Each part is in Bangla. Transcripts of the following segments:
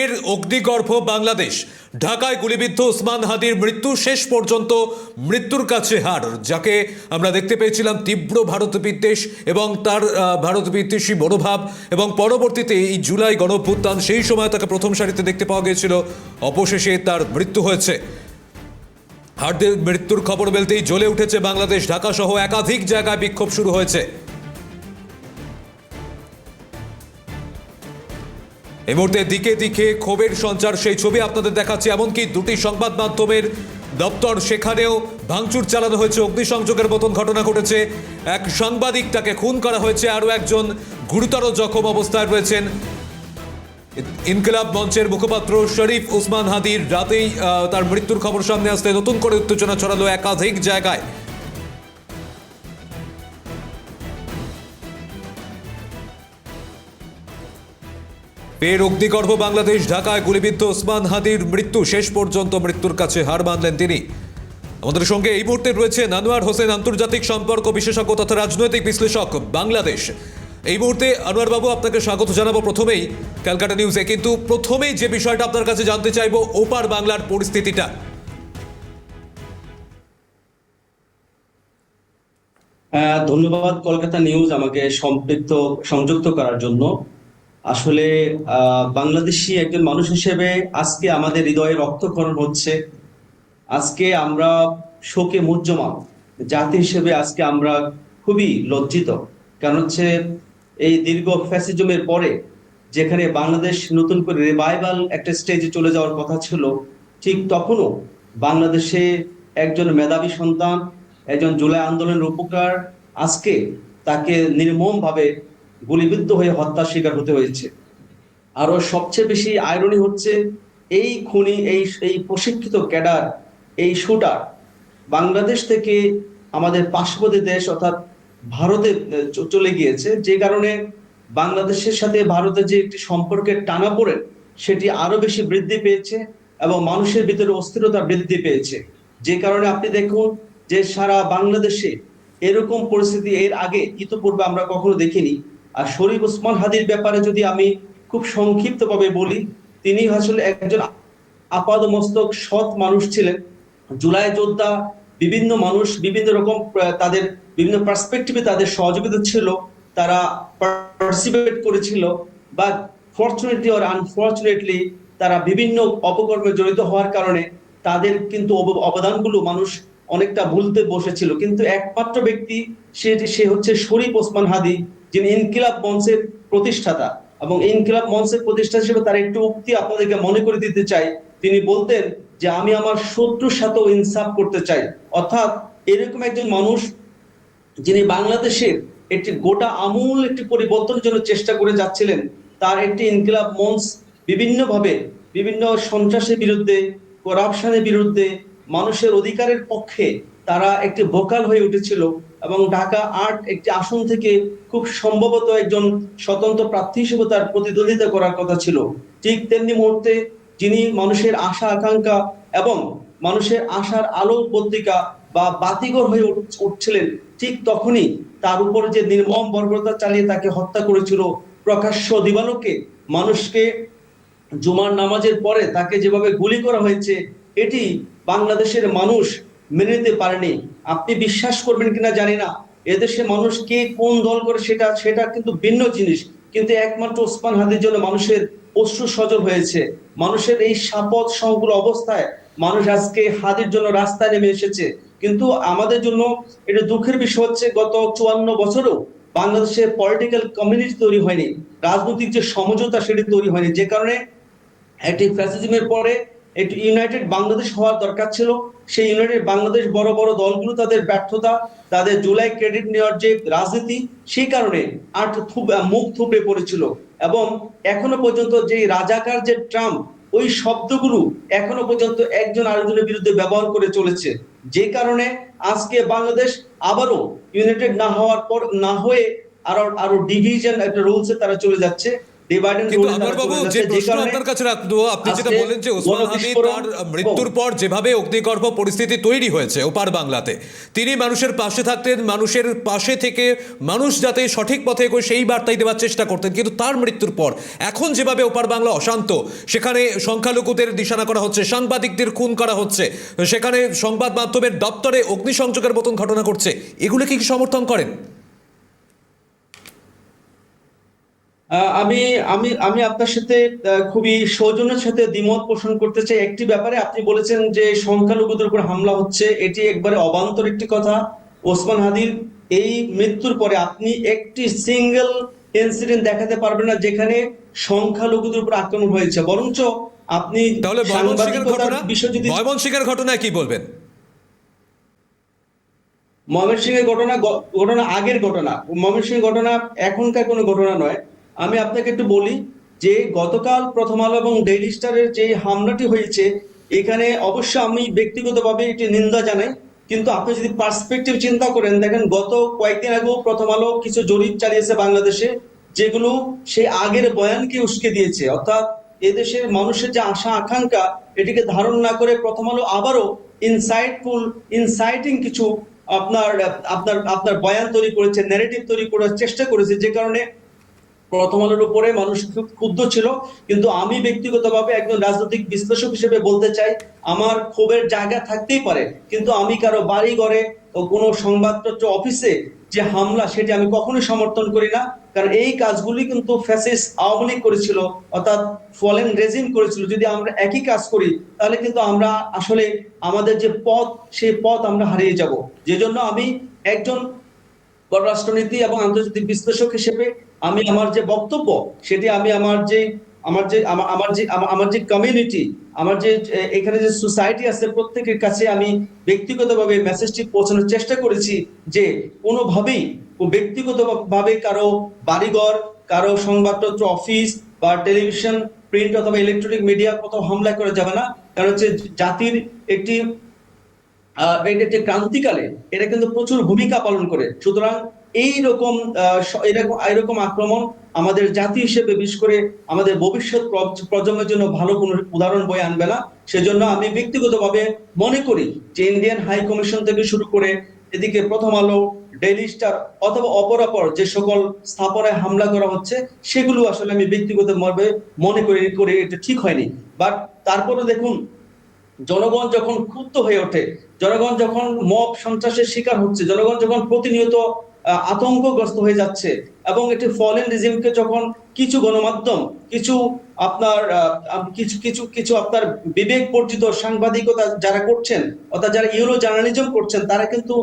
এর অগ্নিগর্ভ বাংলাদেশ। ঢাকায় গুলিবিদ্ধ ওসমান হাদির মৃত্যু শেষ পর্যন্ত মৃত্যুর কাছে হার, যাকে আমরা দেখতে পেয়েছিলাম তীব্র ভারত বিদ্বেষ এবং তার ভারত বিদ্বেষী মনোভাব এবং পরবর্তীতে এই জুলাই গণভ্যুত্থান, সেই সময় তাকে প্রথম সারিতে দেখতে পাওয়া গিয়েছিল। অবশেষে তার মৃত্যু হয়েছে। হার্দের মৃত্যুর খবর বলতেই জ্বলে উঠেছে বাংলাদেশ। ঢাকা সহ একাধিক জায়গায় বিক্ষোভ শুরু হয়েছে। এই মুহূর্তে দিকে দিকে ক্ষোভের সঞ্চার, সেই ছবি আপনাদের দেখাচ্ছি। এমনকি দুটি সংবাদ মাধ্যমের দপ্তর সেখানেও ভাঙচুর চালানো হয়েছে। অগ্নিসংযোগের মতন ঘটনা ঘটেছে। এক সাংবাদিক তাকে খুন করা হয়েছে। আরও একজন গুরুতর জখম অবস্থায় রয়েছেন ইনকিলাব মঞ্চের মুখপাত্র শরীফ ওসমান হাদির। রাতেই তার মৃত্যুর খবর সামনে আসতে নতুন করে উত্তেজনা ছড়ালো একাধিক জায়গায়। ফের অগ্নিগর্ভ বাংলাদেশ, ঢাকায় গুলিবিদ্ধ ওসমান হাদির মৃত্যু। শেষ পর্যন্ত মৃত্যুর কাছে হার মানলেন তিনি। আমাদের সঙ্গে এই মুহূর্তে রয়েছে আনোয়ার হোসেন, আন্তর্জাতিক সম্পর্ক বিশেষজ্ঞ তথা রাজনৈতিক বিশ্লেষক বাংলাদেশ। এই মুহূর্তে আনোয়ার বাবু, আপনাকে স্বাগত জানাব প্রথমেই। ক্যালকাটা নিউজে, কিন্তু প্রথমেই যে বিষয়টা আপনার কাছে জানতে চাইব, ওপার বাংলার পরিস্থিতিটা। ধন্যবাদ কলকাতা নিউজ আমাকে সম্পৃক্ত, সংযুক্ত করার জন্য। আসলে বাংলাদেশি একজন মানুষ হিসেবে আজকে আমাদের হৃদয়ে রক্তক্ষরণ হচ্ছে। আজকে আমরা শোকে মুহ্যমান। জাতি হিসেবে আজকে আমরা খুবই লজ্জিত। কারণ হচ্ছে, এই দীর্ঘ ফ্যাসিজমের পরে যেখানে বাংলাদেশ নতুন করে রিভাইভাল একটা স্টেজে চলে যাওয়ার কথা ছিল, ঠিক তখনও বাংলাদেশে একজন মেধাবী সন্তান, একজন জুলাই আন্দোলনের উপকার আজকে তাকে নির্মমভাবে গুলিবিদ্ধ হয়ে হত্যার শিকার হতে হয়েছে। আরও সবচেয়ে বেশি আয়রনি হচ্ছে, এই খুনি, এই এই প্রশিক্ষিত ক্যাডার, এই শুটার বাংলাদেশ থেকে আমাদের পার্শ্ববর্তী দেশ অর্থাৎ ভারতে চলে গিয়েছে। যে কারণে বাংলাদেশের সাথে ভারতের যে একটি সম্পর্কের টানাপোড়েন সেটি আরও বেশি বৃদ্ধি পেয়েছে এবং মানুষের ভিতরে অস্থিরতা বৃদ্ধি পেয়েছে। যে কারণে আপনি দেখুন যে সারা বাংলাদেশে এরকম পরিস্থিতি এর আগে, ইতোপূর্বে আমরা কখনো দেখিনি। আর শরীফ ওসমান হাদির ব্যাপারে যদি আমি খুব সংক্ষিপ্তভাবে বলি, তিনি আসলে একজন আপাদমস্তক সৎ মানুষ ছিলেন। জুলাই যোদ্ধা, বিভিন্ন মানুষ, বিভিন্ন রকম তাদের বিভিন্ন পার্সপেক্টিভে তাদের সহযোগিতা ছিল, তারা পার্সিপেট করেছিল বা ফর্চুনেটলি আর আনফর্চুনেটলি তারা বিভিন্ন অপকর্মে জড়িত হওয়ার কারণে তাদের কিন্তু অবদানগুলো মানুষ অনেকটা ভুলতে বসেছিল। কিন্তু একমাত্র ব্যক্তি, সে সে হচ্ছে শরীফ ওসমান হাদি। যিনি ইনকিলাব মঞ্চের প্রতিষ্ঠাতা এবং ইনকিলাব মঞ্চের প্রতিষ্ঠা হিসেবে তার একটু উক্তি আপনাদেরকে মনে করে দিতে চাই। তিনি বলতেন যে, আমি আমার শত্রুর সাথেও ইনসাফ করতে চাই। অর্থাৎ এরকম একজন মানুষ যিনি বাংলাদেশের একটি গোটা আমূল একটি পরিবর্তনের জন্য চেষ্টা করে যাচ্ছিলেন, তার একটি ইনকিলাব মঞ্চ বিভিন্নভাবে, বিভিন্ন সন্ত্রাসের বিরুদ্ধে করাপশনের বিরুদ্ধে, মানুষের অধিকারের পক্ষে তারা একটি ভোকাল হয়ে উঠেছিল। এবং ঢাকা আর্ট একটি আসন থেকে খুব সম্ভবত একজন স্বতন্ত্র প্রার্থী হিসেবে তার প্রতিদ্বন্দ্বিতা করার কথা ছিল। ঠিক তেমনি মুহূর্তে যিনি মানুষের আশা, আকাঙ্ক্ষা এবং মানুষের আশার আলো পত্রিকা বা বাতিঘর হয়ে উঠ- উঠছিলেন, ঠিক তখনই তার উপর যে নির্মম বর্বরতা চালিয়ে তাকে হত্যা করেছিল প্রকাশ্য দিবালোকে, মানুষকে জুমার নামাজের পরে তাকে যেভাবে গুলি করা হয়েছে, এটি বাংলাদেশের মানুষ মেনে নিতে পারেনি। আপনি বিশ্বাস করবেন কিনা জানি না। এদেশে মানুষ কে কোন দল করে সেটা সেটা কিন্তু ভিন্ন জিনিস। কিন্তু একমাত্র ওসমান হাদির জন্য মানুষের অশ্রু সজল হয়েছে। মানুষের এই সাপদ সংকুল অবস্থায় মানুষ আজকে হাদির জন্য রাস্তায় নেমে এসেছে। কিন্তু আমাদের জন্য এটা দুঃখের বিষয় হচ্ছে, গত চুয়ান্ন বছরেও বাংলাদেশের পলিটিক্যাল কমিউনিটি তৈরি হয়নি। রাজনৈতিক যে সমঝোতা সেটি তৈরি হয়নি। যে কারণে একটি ফ্যাসিজমের পরে একটি ইউনাইটেড বাংলাদেশ হওয়ার দরকার ছিল। সেই ইউনাইটেড বাংলাদেশ বড় বড় দলগুলো তাদের ব্যর্থতা, তাদের জুলাই ক্রেডিট নেওয়ার যে রাজনীতি, সেই কারণে আর মুখ থুপড়ে পড়েছিল। এবং এখনও পর্যন্ত যে রাজাকার যে ট্রাম্প, ওই শব্দগুলো এখনও পর্যন্ত একজন আরেকজনের বিরুদ্ধে ব্যবহার করে চলেছে। যে কারণে আজকে বাংলাদেশ আবারও ইউনাইটেড না হওয়ার পর, না হয়ে আরও আরও ডিভিশন একটা রুলসে তারা চলে যাচ্ছে। কিন্তু আনোয়ার বাবু যে প্রশ্ন আপনার কাছে রাখব আপনি যেটা বলেন যে ওসমান হাদি তার মৃত্যুর পর যেভাবে অগ্নিগর্ভ পরিস্থিতি তৈরি হয়েছে ওপার বাংলাতে তিনি মানুষের পাশে থাকতেন মানুষের পাশে থেকে মানুষ যাতে সঠিক পথে এগোয় সেই বার্তাই দেওয়ার চেষ্টা করতেন। কিন্তু তার মৃত্যুর পর এখন যেভাবে ওপার বাংলা অশান্ত সেখানে সংখ্যালঘুদের দিশানা করা হচ্ছে সাংবাদিকদের খুন করা হচ্ছে সেখানে সংবাদ মাধ্যমের দপ্তরে অগ্নিসংযোগের মতন ঘটনা ঘটছে এগুলো কি সমর্থন করেন? আমি আমি আমি আপনার সাথে খুবই সৌজন্যের সাথে দ্বিমত পোষণ করতে চাই। একটি ব্যাপারে আপনি বলেছেন যে সংখ্যালঘুদের উপর হামলা হচ্ছে। এটি একবারে অবান্তর একটি কথা। ওসমান হাদির এই মৃত্যুর পরে আপনি একটি সিঙ্গেল ইনসিডেন্ট দেখাতে পারবেন না যেখানে সংখ্যালঘুদের উপর আক্রমণ হয়েছে। বরঞ্চ আপনি তাহলে ময়মনসিংহের ঘটনা কি বলবেন? ময়মনসিংহের ঘটনা ঘটনা আগের ঘটনা। ময়মনসিংহের ঘটনা এখনকার কোনো ঘটনা নয়। আমি আপনাকে একটু বলি যে গতকাল প্রথম আলো এবং ডেইলি স্টারের যে হামলাটি হয়েছে, এখানে অবশ্য আমি ব্যক্তিগতভাবে এটি নিন্দা জানাই। কিন্তু আপনি যদি পার্সপেক্টিভ চিন্তা করেন, দেখেন গত কয়েকদিন আগেও প্রথম আলো কিছু জরিপ চালিয়েছে বাংলাদেশে, যেগুলো সেই আগের বয়ানকে উস্কে দিয়েছে। অর্থাৎ এদেশের মানুষের যে আশা, আকাঙ্ক্ষা, এটিকে ধারণ না করে প্রথম আলো আবারও ইনসাইটফুল ইনসাইটিং কিছু আপনার আপনার আপনার বয়ান তৈরি করেছে ন্যারেটিভ তৈরি করার চেষ্টা করেছে, যে কারণে প্রথম আলোর উপরে মানুষ খুব ক্ষুব্ধ ছিল। কিন্তু আমি ব্যক্তিগতভাবে একজন রাজনৈতিক বিশ্লেষক হিসেবে বলতে চাই, আমার ক্ষোভের জায়গা থাকতেই পারে। কিন্তু আমি কারও বাড়ি ঘরে কোনো সংবাদপত্র অফিসে যে হামলা, সেটি আমি কখনোই সমর্থন করি না। কারণ এই কাজগুলি কিন্তু ফ্যাসিস আওয়ামী লীগ করেছিল, অর্থাৎ ফলেন রেজিম করেছিল। যদি আমরা একই কাজ করি, তাহলে কিন্তু আমরা আসলে আমাদের যে পথ, সেই পথ আমরা হারিয়ে যাব। যে জন্য আমি একজন পররাষ্ট্রনীতি এবং আন্তর্জাতিক বিশ্লেষক হিসেবে আমি আমার যে বক্তব্য, সেটি আমি আমার যে আমার যে আমা- আমার যে আমা- আমার যে কমিউনিটি আমার যে এখানে যে সোসাইটি আছে প্রত্যেকের কাছে আমি ব্যক্তিগতভাবে মেসেজটি পৌঁছানোর চেষ্টা করেছি যে কোনোভাবেই ব্যক্তিগতভাবে কারও বাড়িঘর, কারও সংবাদপত্র অফিস বা টেলিভিশন প্রিন্ট অথবা ইলেকট্রনিক মিডিয়া কোথাও হামলা করা যাবে না। কারণ হচ্ছে জাতির একটি একটি ক্রান্তিকালে, এটা কিন্তু প্রচুর ভূমিকা পালন করে। সুতরাং এই রকম এরকম এরকম আক্রমণ আমাদের জাতি হিসেবে, বিশেষ করে আমাদের ভবিষ্যৎ প্রজন্মের জন্য ভালো কোনো উদাহরণ বয়ে আনবে না। সেজন্য আমি ব্যক্তিগতভাবে মনে করি যে ইন্ডিয়ান হাই কমিশন থেকে শুরু করে এদিকে প্রথম আলো, ডেইলি স্টার অথবা অপরাপর যে সকল স্থাপনায় হামলা করা হচ্ছে, সেগুলো আসলে আমি ব্যক্তিগত ব্যক্তিগতভাবে মনে করি, করে এটা ঠিক হয়নি। বাট তারপরে দেখুন, জনগণ যখন ক্ষুব্ধ হয়ে ওঠে, জনগণ যখন মব সন্ত্রাসের শিকার হচ্ছে, জনগণ যখন প্রতিনিয়ত আতঙ্কগ্রস্ত হয়ে যাচ্ছে এবং একটি ফলেন রিজিমকে যখন কিছু গণমাধ্যম, কিছু আপনার কিছু কিছু কিছু আপনার বিবেক বর্জিত সাংবাদিকতা যারা করছেন, অর্থাৎ যারা ইউরো জার্নালিজম করছেন, তারা কিন্তু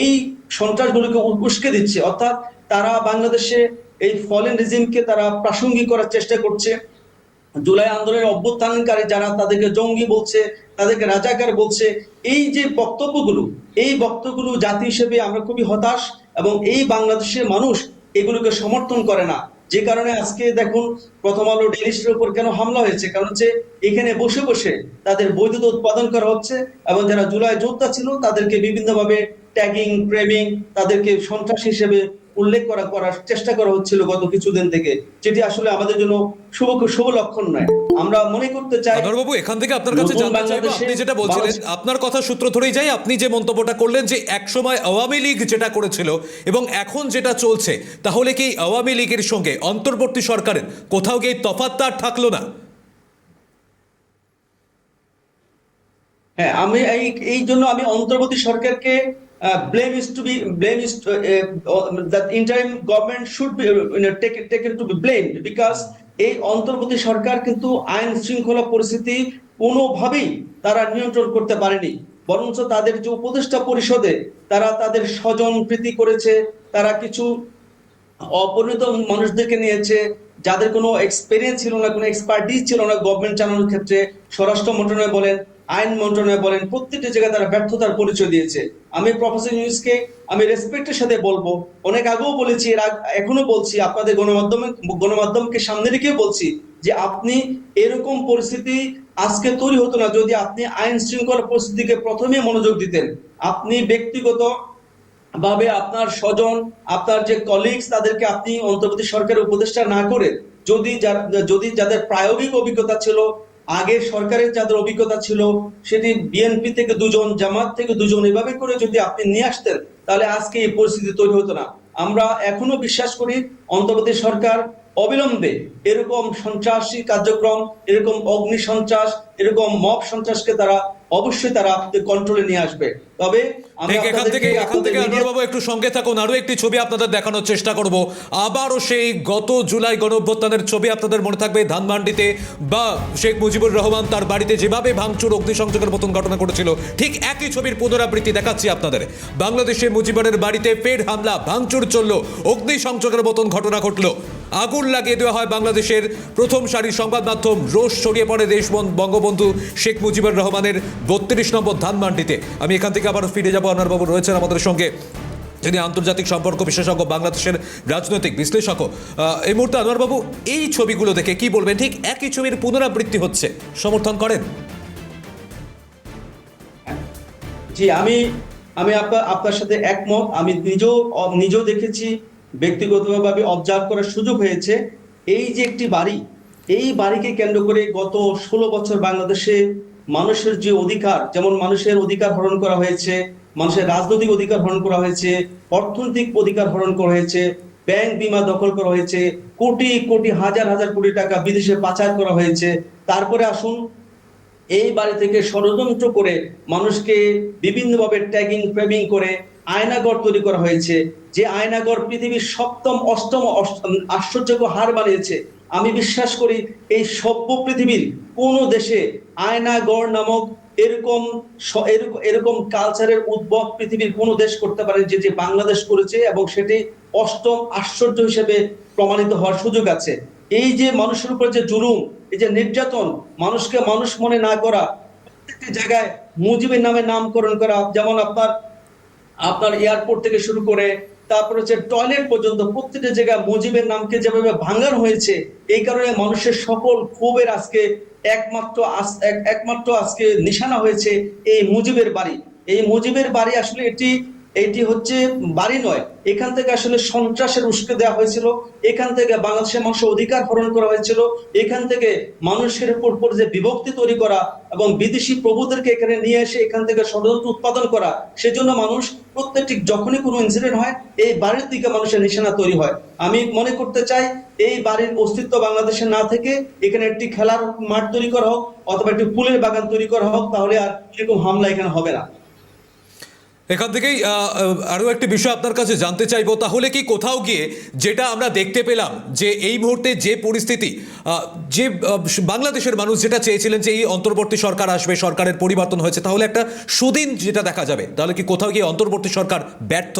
এই সন্ত্রাসগুলোকে উস্কে দিচ্ছে। অর্থাৎ তারা বাংলাদেশে এই ফলেন রিজিমকে তারা প্রাসঙ্গিক করার চেষ্টা করছে। জুলাই আন্দোলনের অভ্যুত্থানকারী যারা তাদেরকে জঙ্গি বলছে, তাদেরকে রাজাকার বলছে, এই যে বক্তব্যগুলো, এই বক্তব্যগুলো জাতি হিসেবে আমরা খুবই হতাশ। এবং এই বাংলাদেশের মানুষ এগুলোকে সমর্থন করে না। যে কারণে আজকে দেখুন, প্রথম আলো ডেলিস্টের উপর কেন হামলা হয়েছে? কারণ হচ্ছে, এখানে বসে বসে তাদের বৈদ্যুতিক উৎপাদন করা হচ্ছে এবং যারা জুলাই যোদ্ধা ছিল, তাদেরকে বিভিন্নভাবে ট্যাগিং প্রেমিং তাদেরকে সন্ত্রাস হিসেবে উল্লেখ করা করার চেষ্টা করা হচ্ছিল গত কিছুদিন থেকে। যেটি আসলে আমাদের জন্য শুভ শুভ লক্ষণ নয়। আমরা মনে করতে চাই আনোয়ারবাবু এখান থেকে আপনার কাছে জানতে চাইব আপনি যেটা বলছিলেন আপনার কথা সূত্র ধরেই যাই আপনি যে মন্তব্যটা করলেন যে একসময় আওয়ামী লীগ যেটা করেছিল এবং এখন যেটা চলছে তাহলে কি আওয়ামী লীগের সঙ্গে অন্তর্বর্তী সরকারের কোথাও গিয়ে তফাৎ আর থাকল না? হ্যাঁ আমি এই এই জন্য আমি অন্তর্বর্তী সরকারকে blame is to be blame is that interim government should be taken to be blamed because এই অন্তর্বর্তী সরকার কিন্তু আইন শৃঙ্খলা পরিস্থিতি কোনোভাবেই তারা নিয়ন্ত্রণ করতে পারেনি। বরঞ্চ তাদের যে উপদেষ্টা পরিষদে তারা তাদের স্বজন প্রীতি করেছে, তারা কিছু অপরিণত মানুষদেরকে নিয়েছে, যাদের কোনো এক্সপেরিয়েন্স ছিল না, কোনো এক্সপার্টিস ছিল না গভর্নমেন্ট চালানোর ক্ষেত্রে। স্বরাষ্ট্র মন্ত্রণালয় বলেন আইন মন্ত্রণালয় বলেন, প্রত্যেকটি জায়গায় তারা ব্যর্থতার পরিচয় দিয়েছে। আমি প্রফেসর নিউজকে আমি রেসপেক্টের সাথে বলব। অনেক আগেও বলেছি, এর এখনও বলছি, আপনাদের গণমাধ্যমে গণমাধ্যমকে সামনে রেখে বলছি যে আপনি এরকম পরিস্থিতি আজকে তৈরি হতো না যদি আপনি আইন শৃঙ্খলা পরিস্থিতিকে প্রথমে মনোযোগ দিতেন। আপনি ব্যক্তিগত ভাবে আপনার স্বজন, আপনার যে কলিগস তাদেরকে আপনি অন্তর্বর্তী সরকারের উপদেষ্টা না করে যদি যদি যাদের প্রায়োগিক অভিজ্ঞতা ছিল আগের সরকারের যাদের অভিজ্ঞতা ছিল সেটি বিএনপি থেকে দুজন, জামাত থেকে দুজন এভাবে করে যদি আপনি নিয়ে আসতেন, তাহলে আজকে এই পরিস্থিতি তৈরি হতো না। আমরা এখনও বিশ্বাস করি, অন্তর্বর্তী সরকার অবিলম্বে এরকম সন্ত্রাসী কার্যক্রম, এরকম অগ্নি সন্ত্রাস এরকম মব সন্ত্রাসকে তারা অবশ্যই তারা কন্ট্রোলে নিয়ে আসবে। তবে এখান থেকে এখান থেকে আনোয়ারবাবু একটু সঙ্গে থাকুন আরও একটি ছবি আপনাদের দেখানোর চেষ্টা করব। আবারও সেই গত জুলাই গণঅভ্যুত্থানের ছবি আপনাদের মনে থাকবে ধানমান্ডিতে বা শেখ মুজিবুর রহমান তার বাড়িতে যেভাবে ভাঙচুর অগ্নিসংযোগের মতন ঘটনা ঘটেছিল ঠিক একই ছবির পুনরাবৃত্তি দেখাচ্ছি আপনাদের। বাংলাদেশে মুজিবুরের বাড়িতে ফের হামলা ভাঙচুর চলল অগ্নিসংযোগের মতন ঘটনা ঘটলো। আগুন লাগিয়ে দেওয়া হয় বাংলাদেশের প্রথম সারির সংবাদ মাধ্যম রোষ ছড়িয়ে পড়ে দেশ বঙ্গবন্ধু শেখ মুজিবুর রহমানের বত্রিশ নম্বর ধানমান্ডিতে। আমি এখান থেকে আবার ফিরে যাব। আনোয়ারবাবু রয়েছেন আমাদের সঙ্গে। যিনি আন্তর্জাতিক সম্পর্ক বিশেষজ্ঞ বাংলাদেশের রাজনৈতিক বিশ্লেষকও এই মুহূর্তে আনোয়ারবাবু এই ছবিগুলো দেখে কি বলবেন? ঠিক একই ছবির পুনরাবৃত্তি হচ্ছে। সমর্থন করেন। জি, আমি আমি আপনার আপনার সাথে একমত। আমি নিজেও নিজেও দেখেছি, ব্যক্তিগতভাবে অবজার্ভ করার সুযোগ হয়েছে। এই যে একটি বাড়ি, এই বাড়িকে কেন্দ্র করে গত ষোলো বছর বাংলাদেশে মানুষের যে অধিকার, যেমন মানুষের অধিকার হরণ করা হয়েছে, মানুষের রাজনৈতিক অধিকার হরণ করা হয়েছে, অর্থনৈতিক অধিকার হরণ করা হয়েছে, ব্যাংক বিমা দখল করা হয়েছে, কোটি কোটি হাজার হাজার কোটি টাকা বিদেশে পাচার করা হয়েছে। তারপরে আসুন, এই বাড়ি থেকে ষড়যন্ত্র করে মানুষকে বিভিন্নভাবে ট্যাগিং ফ্রেমিং করে আয়নাগর তৈরি করা হয়েছে। যে আয়নাগর পৃথিবীর সপ্তম, অষ্টম আশ্চর্যকর হার বানিয়েছে। আমি বিশ্বাস করি এই সভ্য পৃথিবীর কোন দেশে আয়নাগর নামক এরকম এরকম কালচারের উদ্ভব পৃথিবীর কোন দেশ করতে পারে যে যে বাংলাদেশ করেছে এবং সেটি অষ্টম আশ্চর্য হিসেবে প্রমাণিত হওয়ার সুযোগ আছে। এই যে মানুষের উপর যে জুলুম, এই যে নির্যাতন, মানুষকে মানুষ মনে না করা, প্রত্যেকটি জায়গায় মুজিবের নামে নামকরণ করা, যেমন আপনার আপনার এয়ারপোর্ট থেকে শুরু করে তারপর হচ্ছে টয়লেট পর্যন্ত প্রত্যেকটা জায়গায় মুজিবের নামকে যেভাবে ভাঙার হয়েছে, এই কারণে মানুষের সকল ক্ষোভের আজকে একমাত্র একমাত্র আজকে নিশানা হয়েছে এই মুজিবের বাড়ি। এই মুজিবের বাড়ি আসলে এটি এটি হচ্ছে বাড়ি নয়। এখান থেকে আসলে সন্ত্রাসের উস্কে দেওয়া হয়েছিল। এখান থেকে বাংলাদেশের মানুষের অধিকার হরণ করা হয়েছিল। এখান থেকে মানুষের উপর উপর যে বিভক্তি তৈরি করা এবং বিদেশি প্রভুদেরকে এখানে নিয়ে এসে এখান থেকে ষড়যন্ত্র উৎপাদন করা, সেজন্য মানুষ প্রত্যেকটি যখনই কোনো ইনসিডেন্ট হয়, এই বাড়ির দিকে মানুষের নিশানা তৈরি হয়। আমি মনে করতে চাই, এই বাড়ির অস্তিত্ব বাংলাদেশে না থেকে এখানে একটি খেলার মাঠ তৈরি করা হোক অথবা একটি ফুলের বাগান তৈরি করা হোক, তাহলে আর এরকম হামলা এখানে হবে না। এখান থেকেই আহ, একটি বিষয় আপনার কাছে জানতে চাইব। তাহলে কি কোথাও গিয়ে যেটা আমরা দেখতে পেলাম যে এই মুহূর্তে যে পরিস্থিতি যে বাংলাদেশের মানুষ যেটা চেয়েছিলেন যে এই অন্তর্বর্তী সরকার আসবে সরকারের পরিবর্তন হয়েছে তাহলে একটা সুদিন যেটা দেখা যাবে। তাহলে কি কোথাও গিয়ে অন্তর্বর্তী সরকার ব্যর্থ?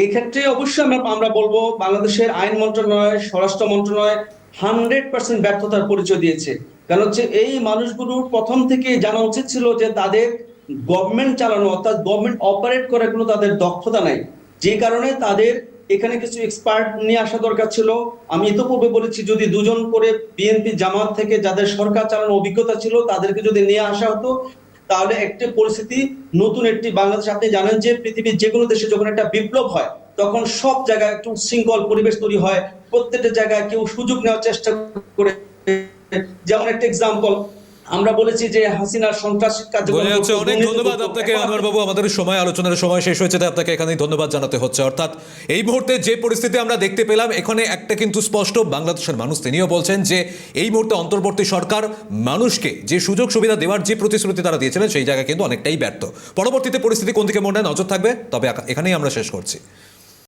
এই ক্ষেত্রে অবশ্যই আমরা আমরা বলব বাংলাদেশের আইন মন্ত্রণালয় স্বরাষ্ট্র মন্ত্রণালয় হান্ড্রেড পার্সেন্ট ব্যর্থতার পরিচয় দিয়েছে। কারণ হচ্ছে এই মানুষগুলোর প্রথম থেকে জানা উচিত ছিল যে তাদের গভর্নমেন্ট চালানো, অর্থাৎ গভর্নমেন্ট অপারেট করার কোনো তাদের দক্ষতা নাই। যে কারণে তাদের এখানে কিছু এক্সপার্ট নিয়ে আসা দরকার ছিল। আমি ইতোপূর্বে বলেছি, যদি দুজন করে বিএনপি জামাত থেকে যাদের সরকার চালানোর অভিজ্ঞতা ছিল, তাদেরকে যদি নিয়ে আসা হতো, তাহলে একটি পরিস্থিতি, নতুন একটি বাংলাদেশ। আপনি জানেন যে পৃথিবীর যে কোনো দেশে যখন একটা বিপ্লব হয়, তখন সব জায়গায় একটু শৃঙ্খল পরিবেশ তৈরি হয়। প্রত্যেকটা জায়গায় কেউ সুযোগ নেওয়ার চেষ্টা করে যেমন একটা এক্সাম্পল আমরা বলেছি যে হাসিনার সন্ত্রাস যাচ্ছে অনেক ধন্যবাদ আপনাকে আনোয়ার বাবু। আমাদের সময় আলোচনার সময় শেষ হয়েছে তাই আপনাকে এখানেই ধন্যবাদ জানাতে হচ্ছে। অর্থাৎ এই মুহূর্তে যে পরিস্থিতি আমরা দেখতে পেলাম এখানে একটা কিন্তু স্পষ্ট বাংলাদেশের মানুষ তিনিও বলছেন যে এই মুহূর্তে অন্তর্বর্তী সরকার মানুষকে যে সুযোগ সুবিধা দেওয়ার যে প্রতিশ্রুতি তারা দিয়েছিলেন সেই জায়গায় কিন্তু অনেকটাই ব্যর্থ। পরবর্তীতে পরিস্থিতি কোন দিকে মনে হয় নজর থাকবে? তবে এখানেই আমরা শেষ করছি।